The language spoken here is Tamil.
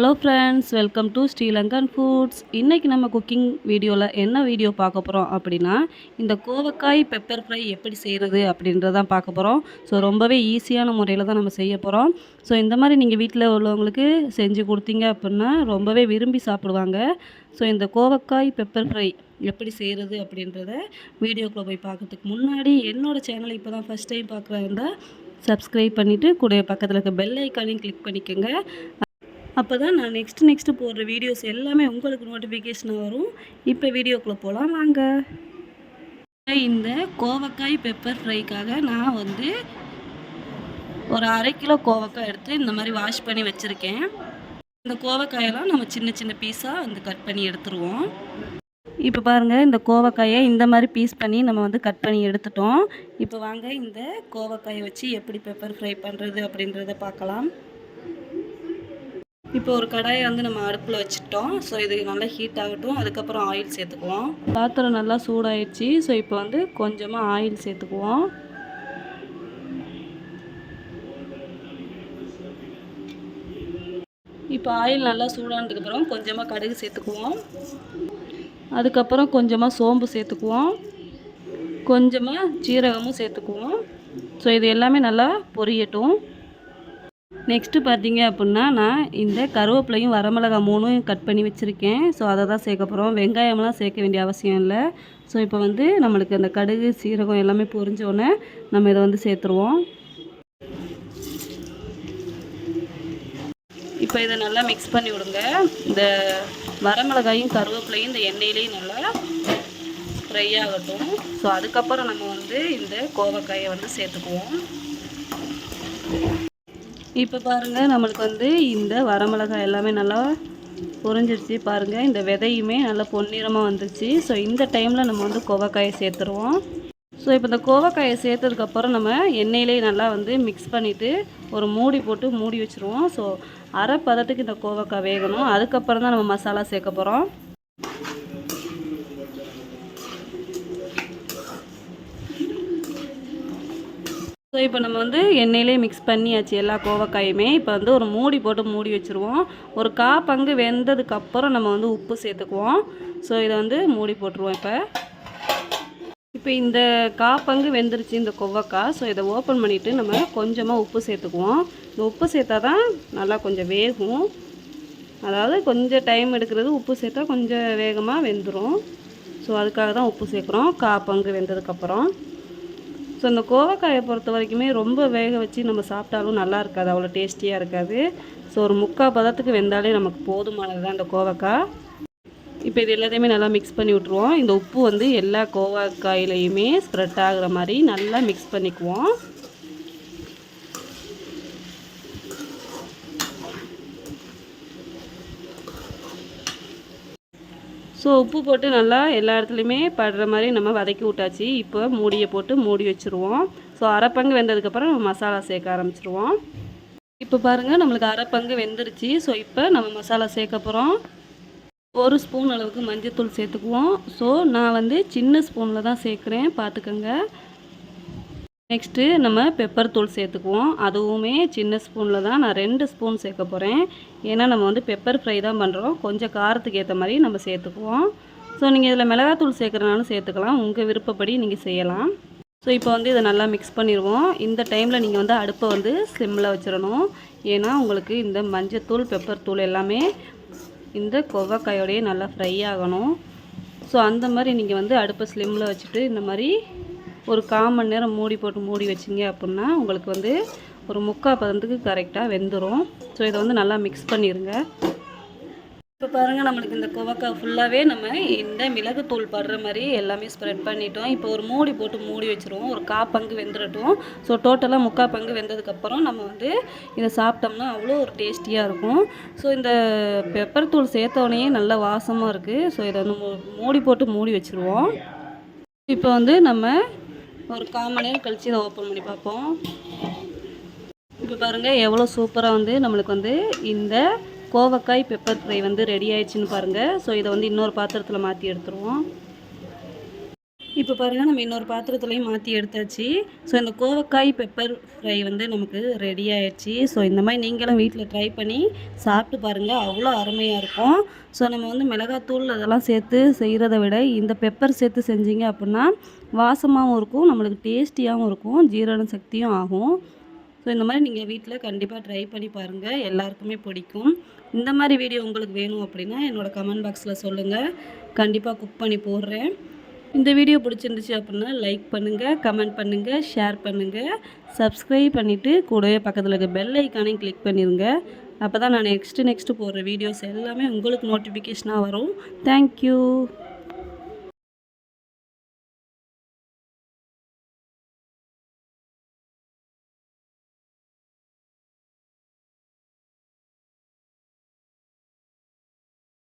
Hello friends welcome to Sri Lankan foods இன்றைக்கி நம்ம குக்கிங் வீடியோவில் என்ன வீடியோ பார்க்க போகிறோம் அப்படின்னா இந்த கோவக்காய் பெப்பர் ஃப்ரை எப்படி செய்கிறது அப்படின்றதான் பார்க்க போகிறோம் ஸோ ரொம்பவே ஈஸியான முறையில் தான் நம்ம செய்ய போகிறோம் ஸோ இந்த மாதிரி நீங்கள் வீட்டில் உள்ளவங்களுக்கு செஞ்சு கொடுத்தீங்க அப்படின்னா ரொம்பவே விரும்பி சாப்பிடுவாங்க. ஸோ இந்த கோவக்காய் பெப்பர் ஃப்ரை எப்படி செய்கிறது அப்படின்றத வீடியோக்குள்ளே போய் பார்க்கறதுக்கு முன்னாடி என்னோடய சேனலை இப்போ தான் ஃபஸ்ட் டைம் பார்க்குறாங்க சப்ஸ்கிரைப் பண்ணிவிட்டு கூட பக்கத்தில் இருக்க பெல் ஐக்கானையும் கிளிக் பண்ணிக்கோங்க. அப்போ தான் நான் நெக்ஸ்ட் நெக்ஸ்ட்டு போடுற வீடியோஸ் எல்லாமே உங்களுக்கு நோட்டிஃபிகேஷன் வரும். இப்போ வீடியோக்குள்ளே போகலாம் வாங்க. இந்த கோவக்காய் பெப்பர் ஃப்ரைக்காக நான் வந்து ஒரு அரை கிலோ கோவக்காய் எடுத்து இந்த மாதிரி வாஷ் பண்ணி வச்சுருக்கேன். இந்த கோவக்காயெல்லாம் நம்ம சின்ன சின்ன பீஸாக வந்து கட் பண்ணி எடுத்துருவோம். இப்போ பாருங்கள் இந்த கோவக்காயை இந்த மாதிரி பீஸ் பண்ணி நம்ம வந்து கட் பண்ணி எடுத்துட்டோம். இப்போ வாங்க இந்த கோவக்காயை வச்சு எப்படி பெப்பர் ஃப்ரை பண்ணுறது அப்படின்றத பார்க்கலாம். இப்போ ஒரு கடாயை வந்து நம்ம அடுப்பில் வச்சுட்டோம். ஸோ இது நல்லா ஹீட் ஆகட்டும். அதுக்கப்புறம் ஆயில் சேர்த்துக்குவோம். பாத்திரம் நல்லா சூடாயிடுச்சு. ஸோ இப்போ வந்து கொஞ்சமாக ஆயில் சேர்த்துக்குவோம். இப்போ ஆயில் நல்லா சூடானதுக்கப்புறம் கொஞ்சமாக கடுகு சேர்த்துக்குவோம். அதுக்கப்புறம் கொஞ்சமாக சோம்பு சேர்த்துக்குவோம். கொஞ்சமாக ஜீரகமும் சேர்த்துக்குவோம். ஸோ இது எல்லாமே நல்லா பொரியட்டும். நெக்ஸ்ட்டு பார்த்தீங்க அப்படின்னா நான் இந்த கருவேப்பிலையும் வரமிளகாய் மூணும் கட் பண்ணி வச்சுருக்கேன். ஸோ அதை தான் சேர்க்க போகிறோம் வெங்காயம்லாம் சேர்க்க வேண்டிய அவசியம் இல்லை. ஸோ இப்போ வந்து நம்மளுக்கு அந்த கடுகு சீரகம் எல்லாமே பொரிஞ்சோடனே நம்ம இதை வந்து சேர்த்துருவோம். இப்போ இதை நல்லா மிக்ஸ் பண்ணி விடுங்க. இந்த வரமிளகாயும் கருவேப்பிலையும் இந்த எண்ணெயிலையும் நல்லா ஃப்ரை ஆகட்டும். ஸோ அதுக்கப்புறம் நம்ம வந்து இந்த கோவக்காயை வந்து சேர்த்துக்குவோம். இப்போ பாருங்கள் நம்மளுக்கு வந்து இந்த வரமிளகாய் எல்லாமே நல்லா பொரிஞ்சிருச்சு பாருங்கள் இந்த விதையுமே நல்லா பொன்னிறமாக வந்துருச்சு ஸோ இந்த டைமில் நம்ம வந்து கோவக்காயை சேர்த்துருவோம். ஸோ இப்போ இந்த கோவக்காயை சேர்த்ததுக்கப்புறம் நம்ம எண்ணெயிலே நல்லா வந்து மிக்ஸ் பண்ணிவிட்டு ஒரு மூடி போட்டு மூடி வச்சுருவோம். ஸோ அரை பதத்துக்கு இந்த கோவக்காய் வேகணும். அதுக்கப்புறம் தான் நம்ம மசாலா சேர்க்க போகிறோம் ஸோ இப்போ நம்ம வந்து எண்ணெயிலே மிக்ஸ் பண்ணியாச்சு எல்லா கோவக்காயுமே. இப்போ வந்து ஒரு மூடி போட்டு மூடி வச்சுருவோம். ஒரு கா பங்கு வெந்ததுக்கப்புறம் நம்ம வந்து உப்பு சேர்த்துக்குவோம். ஸோ இதை வந்து மூடி போட்டுருவோம் இப்போ. இப்போ இந்த கா பங்கு வெந்துருச்சு இந்த கொவ்வக்காய். ஸோ இதை ஓப்பன் பண்ணிவிட்டு நம்ம கொஞ்சமாக உப்பு சேர்த்துக்குவோம். இந்த உப்பு சேர்த்தா தான் நல்லா கொஞ்சம் வேகும். அதாவது கொஞ்சம் டைம் எடுக்கிறது உப்பு சேர்த்தா கொஞ்சம் வேகமாக வெந்துடும் ஸோ அதுக்காக தான் உப்பு சேர்க்குறோம். கா பங்கு வெந்ததுக்கப்புறம் ஸோ இந்த கோவக்காயை பொறுத்த வரைக்குமே ரொம்ப வேக வச்சு நம்ம சாப்பிட்டாலும் நல்லா இருக்காது அவ்வளோ டேஸ்டியாக இருக்காது. ஸோ ஒரு முக்கால் பதத்துக்கு வெந்தாலே நமக்கு போதுமானது தான் இந்த கோவக்காய் இப்போ இது எல்லாத்தையுமே நல்லா மிக்ஸ் பண்ணி விட்ருவோம் இந்த உப்பு வந்து எல்லா கோவக்காயிலையுமே ஸ்ப்ரெட் ஆகிற மாதிரி நல்லா மிக்ஸ் பண்ணிக்குவோம். ஸோ உப்பு போட்டு நல்லா எல்லா இடத்துலையுமே படுற மாதிரி நம்ம வதக்கி விட்டாச்சு. இப்போ மூடியை போட்டு மூடி வச்சுருவோம். ஸோ அரைப்பங்கு வெந்ததுக்கப்புறம் நம்ம மசாலா சேர்க்க ஆரம்பிச்சிருவோம். இப்போ பாருங்கள் நம்மளுக்கு அரைப்பங்கு வெந்துருச்சு. ஸோ இப்போ நம்ம மசாலா சேர்க்க போகிறோம் ஒரு ஸ்பூன் அளவுக்கு மஞ்சத்தூள் சேர்த்துக்குவோம். ஸோ நான் வந்து சின்ன ஸ்பூனில் தான் சேர்க்குறேன். பார்த்துக்கோங்க நெக்ஸ்ட்டு நம்ம பெப்பர் தூள் சேர்த்துக்குவோம். அதுவுமே சின்ன ஸ்பூனில் தான் நான் ரெண்டு ஸ்பூன் சேர்க்க போகிறேன் ஏன்னா நம்ம வந்து பெப்பர் ஃப்ரை தான் பண்ணுறோம் கொஞ்சம் காரத்துக்கு ஏற்ற மாதிரி நம்ம சேர்த்துக்குவோம். ஸோ நீங்கள் இதில் மிளகாத்தூள் சேர்க்குறனாலும் சேர்த்துக்கலாம். உங்கள் விருப்பப்படி நீங்கள் செய்யலாம். ஸோ இப்போ வந்து இதை நல்லா மிக்ஸ் பண்ணிடுவோம். இந்த டைமில் நீங்கள் வந்து அடுப்பை வந்து ஸ்லிம்மில் வச்சிடணும். ஏன்னா உங்களுக்கு இந்த மஞ்சத்தூள் பெப்பர் தூள் எல்லாமே இந்த கொவ்வாக்காயோடையே நல்லா ஃப்ரை ஆகணும். ஸோ அந்த மாதிரி நீங்கள் வந்து அடுப்பை ஸ்லிம்மில் வச்சுட்டு இந்த மாதிரி ஒரு கால் மணி நேரம் மூடி போட்டு மூடி வச்சிங்க அப்படின்னா உங்களுக்கு வந்து ஒரு முக்கால் பதத்துக்கு கரெக்டாக வெந்துடும் ஸோ இதை வந்து நல்லா மிக்ஸ் பண்ணிடுங்க இப்போ பாருங்கள் நம்மளுக்கு இந்த குவக்காய் ஃபுல்லாகவே நம்ம இந்த மிளகுத்தூள் படுற மாதிரி எல்லாமே ஸ்ப்ரெட் பண்ணிட்டோம். இப்போ ஒரு மூடி போட்டு மூடி வச்சுருவோம். ஒரு கா பங்கு வெந்துடட்டும் ஸோ டோட்டலாக முக்கால் பங்கு வெந்ததுக்கப்புறம் நம்ம வந்து இதை சாப்பிட்டோம்னா அவ்வளோ ஒரு டேஸ்டியாக இருக்கும். ஸோ இந்த பெப்பர் தூள் சேர்த்தோடனே நல்ல வாசமாக இருக்குது ஸோ இதை வந்து மூடி போட்டு மூடி வச்சுருவோம். இப்போ வந்து நம்ம ஒரு கால் மணி நேரம் கழித்து இதை ஓப்பன் பண்ணி பார்ப்போம். இப்போ பாருங்கள் எவ்வளோ சூப்பராக வந்து நம்மளுக்கு வந்து இந்த கோவக்காய் பெப்பர் ஃப்ரை வந்து ரெடி ஆயிடுச்சுன்னு பாருங்கள் ஸோ இதை வந்து இன்னொரு பாத்திரத்தில் மாற்றி எடுத்துருவோம். இப்போ பாருங்கள் நம்ம இன்னொரு பாத்திரத்துலையும் மாற்றி எடுத்தாச்சு. ஸோ இந்த கோவக்காய் பெப்பர் ஃப்ரை வந்து நமக்கு ரெடி ஆயிடுச்சு. ஸோ இந்த மாதிரி நீங்களும் வீட்டில் ட்ரை பண்ணி சாப்பிட்டு பாருங்கள் அவ்வளோ அருமையாக இருக்கும். ஸோ நம்ம வந்து மிளகாத்தூள் அதெல்லாம் சேர்த்து செய்கிறத விட இந்த பெப்பர் சேர்த்து செஞ்சீங்க அப்படின்னா வாசமாகவும் இருக்கும் நம்மளுக்கு டேஸ்டியாகவும் இருக்கும் ஜீரண சக்தியும் ஆகும். ஸோ இந்த மாதிரி நீங்கள் வீட்டில் கண்டிப்பாக ட்ரை பண்ணி பாருங்கள் எல்லாருக்குமே பிடிக்கும். இந்த மாதிரி வீடியோ உங்களுக்கு வேணும் அப்படின்னா என்னோடய கமெண்ட் பாக்ஸில் சொல்லுங்கள் கண்டிப்பாக குக் பண்ணி போடுறேன். இந்த வீடியோ பிடிச்சிருந்துச்சு அப்படின்னா லைக் பண்ணுங்கள் கமெண்ட் பண்ணுங்கள் ஷேர் பண்ணுங்கள் சப்ஸ்கிரைப் பண்ணிவிட்டு கூடவே பக்கத்தில் இருக்க பெல் ஐக்கானையும் கிளிக் பண்ணிடுங்க அப்போ தான் நான் நெக்ஸ்ட்டு நெக்ஸ்ட்டு போடுற வீடியோஸ் எல்லாமே உங்களுக்கு நோட்டிஃபிகேஷனாக வரும். தேங்க்யூ